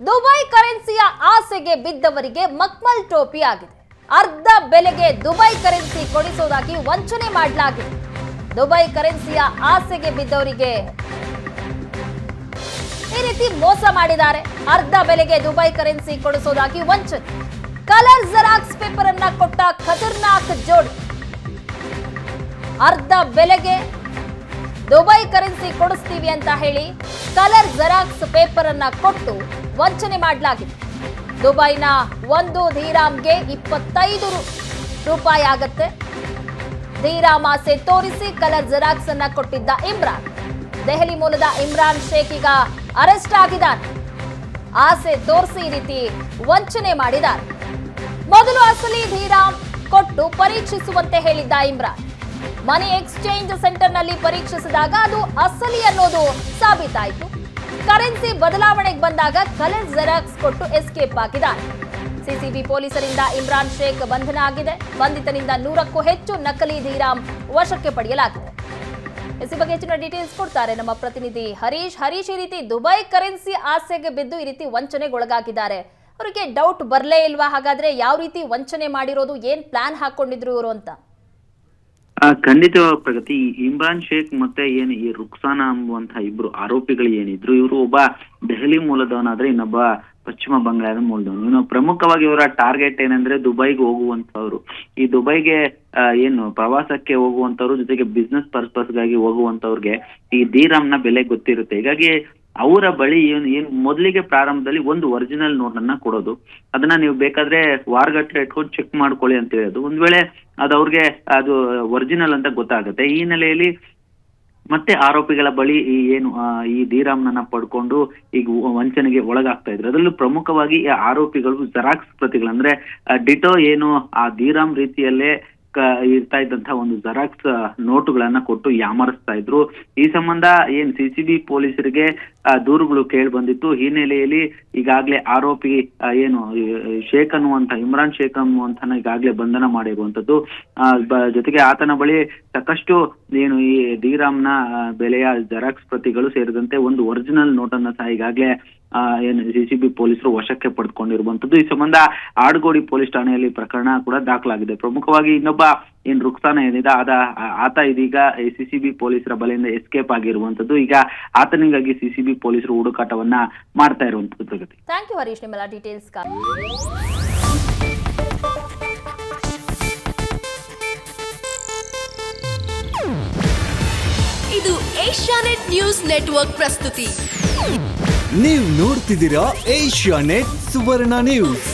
Dubai ಕರೆನ್ಸಿಯ ಆಸೆಗೆ ಬಿದ್ದವರಿಗೆ ಮಕ್ಮಲ್ ಟೋಪಿ ಆಗಿದೆ. ಅರ್ಧ ಬೆಲೆಗೆ ದುಬೈ ಕರೆನ್ಸಿ ಕೊಡಿಸೋದಾಗಿ ವಂಚನೆ ಮಾಡಲಾಗಿದೆ. ದುಬೈ ಕರೆನ್ಸಿಯ ಆಸೆಗೆ ಬಿದ್ದವರಿಗೆ ಈ ರೀತಿ ಮೋಸ ಮಾಡಿದ್ದಾರೆ. ಅರ್ಧ ಬೆಲೆಗೆ ದುಬೈ ಕರೆನ್ಸಿ ಕೊಡಿಸೋದಾಗಿ ವಂಚನೆ. ಕಲರ್ ಜೆರಾಕ್ಸ್ ಪೇಪರ್ ಅನ್ನ ಕೊಟ್ಟ ಖತರ್ನಾಕ್ ಜೋಡಿ. ಅರ್ಧ ಬೆಲೆಗೆ ದುಬೈ ಕರೆನ್ಸಿ ಕೊಡಿಸ್ತೀವಿ ಅಂತ ಹೇಳಿ ಕಲರ್ ಜೆರಾಕ್ಸ್ ಪೇಪರ್ ಅನ್ನ ಕೊಟ್ಟು ವಂಚನೆ ಮಾಡಲಾಗಿದೆ. ದುಬೈನ ಒಂದು ಧೀರಾಮ್ಗೆ ಇಪ್ಪತ್ತೈದು ರೂಪಾಯಿ ಆಗತ್ತೆ. ಧೀರಾಮ್ ಆಸೆ ತೋರಿಸಿ ಕಲರ್ ಜೆರಾಕ್ಸ್ ಅನ್ನ ಕೊಟ್ಟಿದ್ದ ಇಮ್ರಾನ್. ದೆಹಲಿ ಮೂಲದ ಇಮ್ರಾನ್ ಶೇಖ್ ಈಗ ಅರೆಸ್ಟ್ ಆಗಿದ್ದಾರೆ ಆಸೆ ತೋರಿಸಿ ರೀತಿ ವಂಚನೆ ಮಾಡಿದ್ದಾರೆ. ಮೊದಲು ಅಸಲಿ ಧೀರಾಮ್ ಕೊಟ್ಟು ಪರೀಕ್ಷಿಸುವಂತೆ ಹೇಳಿದ್ದ ಇಮ್ರಾನ್. ಮನಿ ಎಕ್ಸ್ಚೇಂಜ್ ಸೆಂಟರ್ನಲ್ಲಿ ಪರೀಕ್ಷಿಸಿದಾಗ ಅದು ಅಸಲಿ ಅನ್ನೋದು ಸಾಬೀತಾಯಿತು. ಕರೆನ್ಸಿ ಬದಲಾವಣೆಗೆ ಬಂದಾಗ ಕಲರ್ ಜೆರಾಕ್ಸ್ ಕೊಟ್ಟು ಎಸ್ಕೇಪ್ ಆಗಿದ ಸಿಸಿಬಿ ಪೊಲೀಸರಿಂದ ಇಮ್ರಾನ್ ಶೇಖ್ ಬಂಧನ ಆಗಿದೆ. ಬಂಧಿತನಿಂದ ನೂರಕ್ಕೂ ಹೆಚ್ಚು ನಕಲಿ ಧೀರಾಮ್ ವಶಕ್ಕೆ ಪಡೆಯಲಾಗಿದೆ. ಈ ಬಗ್ಗೆ ಹೆಚ್ಚಿನ ಡೀಟೇಲ್ಸ್ ಕೊಡ್ತಾರೆ ನಮ್ಮ ಪ್ರತಿನಿಧಿ ಹರೀಶ್. ಹರೀಶ್, ಈ ರೀತಿ ದುಬೈ ಕರೆನ್ಸಿ ಆಸೆಗೆ ಬಿದ್ದು ಈ ರೀತಿ ವಂಚನೆಗೊಳಗಾಗಿದ್ದಾರೆ. ಅವರಿಗೆ ಡೌಟ್ ಬರಲೇ ಇಲ್ವಾ? ಹಾಗಾದ್ರೆ ಯಾವ ರೀತಿ ವಂಚನೆ ಮಾಡಿರೋದು? ಏನ್ ಪ್ಲಾನ್ ಹಾಕೊಂಡಿದ್ರು ಇವರು ಅಂತ? ಖಂಡಿತವಾಗಿ ಪ್ರಗತಿ. ಇಮ್ರಾನ್ ಶೇಖ್ ಮತ್ತೆ ಏನು ಈ ರುಕ್ಸಾನಾ ಎಂಬುವಂತಹ ಇಬ್ರು ಆರೋಪಿಗಳು ಏನಿದ್ರು, ಇವರು ಒಬ್ಬ ದೆಹಲಿ ಮೂಲದವನಾದ್ರೆ ಇನ್ನೊಬ್ಬ ಪಶ್ಚಿಮ ಬಂಗಾಳದ ಮೂಲದವನು. ಇನ್ನು ಪ್ರಮುಖವಾಗಿ ಇವರ ಟಾರ್ಗೆಟ್ ಏನಂದ್ರೆ ದುಬೈಗೆ ಹೋಗುವಂತವ್ರು ಈ ದುಬೈಗೆ ಏನು ಪ್ರವಾಸಕ್ಕೆ ಹೋಗುವಂತವ್ರು ಜೊತೆಗೆ ಬಿಸ್ನೆಸ್ ಪರ್ಪಸ್ಗಾಗಿ ಹೋಗುವಂತವ್ರಿಗೆ ಈ ದೀರಾಮ್ನ ಬೆಲೆ ಗೊತ್ತಿರುತ್ತೆ. ಹೀಗಾಗಿ ಅವರ ಬಳಿ ಏನ್ ಏನ್, ಮೊದಲಿಗೆ ಪ್ರಾರಂಭದಲ್ಲಿ ಒಂದು ಒರಿಜಿನಲ್ ನೋಟ್ ಅನ್ನ ಕೊಡೋದು. ಅದನ್ನ ನೀವು ಬೇಕಾದ್ರೆ ವಾರಗಟ್ಟಲೆ ಇಟ್ಕೊಂಡು ಚೆಕ್ ಮಾಡ್ಕೊಳ್ಳಿ ಅಂತ ಹೇಳೋದು. ಒಂದ್ ವೇಳೆ ಅದು ಅವ್ರಿಗೆ ಅದು ಒರಿಜಿನಲ್ ಅಂತ ಗೊತ್ತಾಗುತ್ತೆ. ಈ ಹಿನ್ನೆಲೆಯಲ್ಲಿ ಮತ್ತೆ ಆರೋಪಿಗಳ ಬಳಿ ಈ ಏನು ಈ ಧೀರಾಮ್ನನ್ನ ಪಡ್ಕೊಂಡು ಈಗ ವಂಚನೆಗೆ ಒಳಗಾಗ್ತಾ ಇದ್ರು. ಅದರಲ್ಲೂ ಪ್ರಮುಖವಾಗಿ ಈ ಆರೋಪಿಗಳು ಜೆರಾಕ್ಸ್ ಪ್ರತಿಗಳು. ಅಂದ್ರೆ ಡಿಟೋ ಏನು, ಆ ಧೀರಾಮ್ ರೀತಿಯಲ್ಲೇ ಇರ್ತಾ ಇದ್ದಂತಹ ಒಂದು ಜೆರಾಕ್ಸ್ ನೋಟುಗಳನ್ನ ಕೊಟ್ಟು ಯಾಮರಿಸ್ತಾ ಇದ್ರು. ಈ ಸಂಬಂಧ ಏನ್ ಸಿಸಿಬಿ ಪೊಲೀಸರಿಗೆ ದೂರುಗಳು ಕೇಳಿ ಬಂದಿತ್ತು. ಹಿನ್ನೆಲೆಯಲ್ಲಿ ಈಗಾಗಲೇ ಆರೋಪಿ ಏನು ಶೇಖ್ ಅನ್ನುವಂತ ಇಮ್ರಾನ್ ಶೇಖ್ ಅನ್ನುವಂತನ ಈಗಾಗಲೇ ಬಂಧನ ಮಾಡಿರುವಂತದ್ದು ಜೊತೆಗೆ ಆತನ ಬಳಿ ಸಾಕಷ್ಟು, ಏನು, ಈ ಡಿರಾಮ್ನ ಬೆಲೆಯ ಜೆರಾಕ್ಸ್ ಪ್ರತಿಗಳು ಸೇರಿದಂತೆ ಒಂದು ಒರಿಜಿನಲ್ ನೋಟನ್ನ ಸಹ ಈಗಾಗಲೇ ಏನು, ಸಿ ಸಿ ಪೊಲೀಸರು ವಶಕ್ಕೆ ಪಡೆದುಕೊಂಡಿರುವಂತದ್ದು ಈ ಸಂಬಂಧ ಆಡ್ಗೋಡಿ ಪೊಲೀಸ್ ಠಾಣೆಯಲ್ಲಿ ಪ್ರಕರಣ ಕೂಡ ದಾಖಲಾಗಿದೆ. ಪ್ರಮುಖವಾಗಿ ಇನ್ನೊಬ್ಬ ಏನ್ ರುಕ್ಸಾನ ಏನಿದೆ ಆದ ಆತ ಇದೀಗ ಸಿ ಸಿ ಬಿ ಪೊಲೀಸರ ಬಲೆಯಿಂದ ಎಸ್ಕೇಪ್ ಆಗಿರುವಂತದ್ದು ಈಗ ಆತನಿಗಾಗಿ ಸಿ ಸಿ ಬಿ ಪೊಲೀಸರು ಹುಡುಕಾಟವನ್ನ ಮಾಡ್ತಾ ಇರುವಂತದ್ದು ಪ್ರಗತಿ. ಥ್ಯಾಂಕ್ ಯು ಹರೀಶ್ ನಿಮ್ಮೆಲ್ಲ ಡೀಟೇಲ್ಸ್ ಇದು ಏಷ್ಯಾನೆಟ್ ನ್ಯೂಸ್ ನೆಟ್ವರ್ಕ್ ಪ್ರಸ್ತುತಿ. ನೀವು ನೋಡ್ತಿದ್ದೀರಾ ಏಷ್ಯಾ ನೆಟ್ ಸುವರ್ಣ ನ್ಯೂಸ್